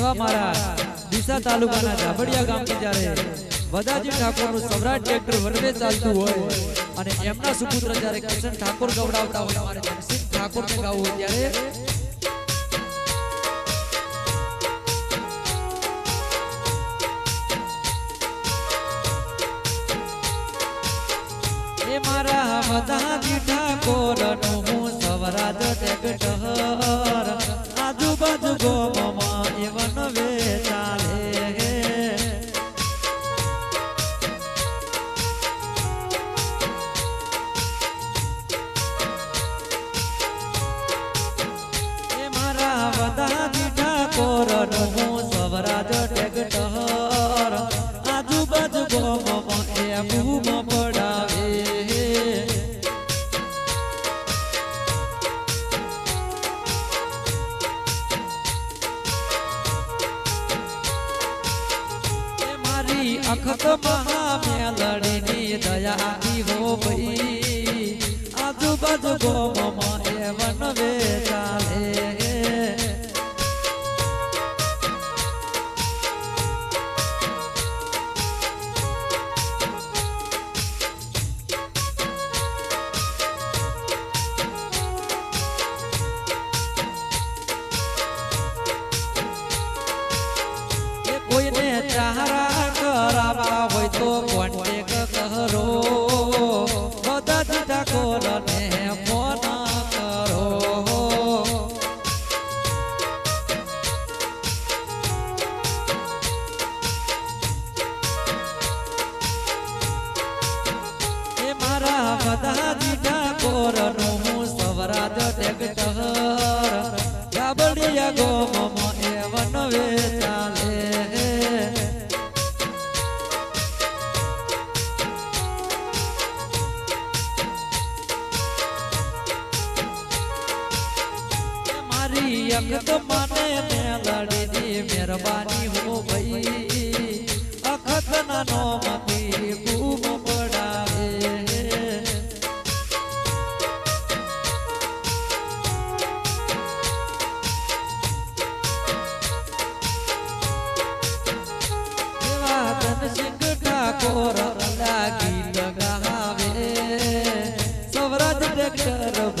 એવા મારા ડીસા તાલુકાના જાબડિયા ગામથી જ્યારે વદાજી ઠાકોરનું સમ્રાટ ટ્રેક્ટર વરવે ચાલતું હોય અને એમના સુપુત્ર જ્યારે કિશન ઠાકોર ગવડાવતા હોય મારે જગસિંહ ઠાકોરને ગાવું હોય ત્યારે એ મારા વદાજી ઠાકોરનું હું સવરાજ ટ્રેક્ટર ગોમમાં એ બૂમ પડાવે મારી અખત મહામેલડીની દયા આવી હો ભાઈ. આજુબાજુ ગોમમાં ચારા કરાવવા હોય તો કોન્ટેક કરો બધા દીધા કોલને ફોન કરો એ મારા બધા મારી અખત મને મેલડીની મહેરબાની હો ભઈ. અખત નાનો મતી ખૂબ પડાવે. ધનસિંહ લાગી લગાવે. સવરાજ ભઈ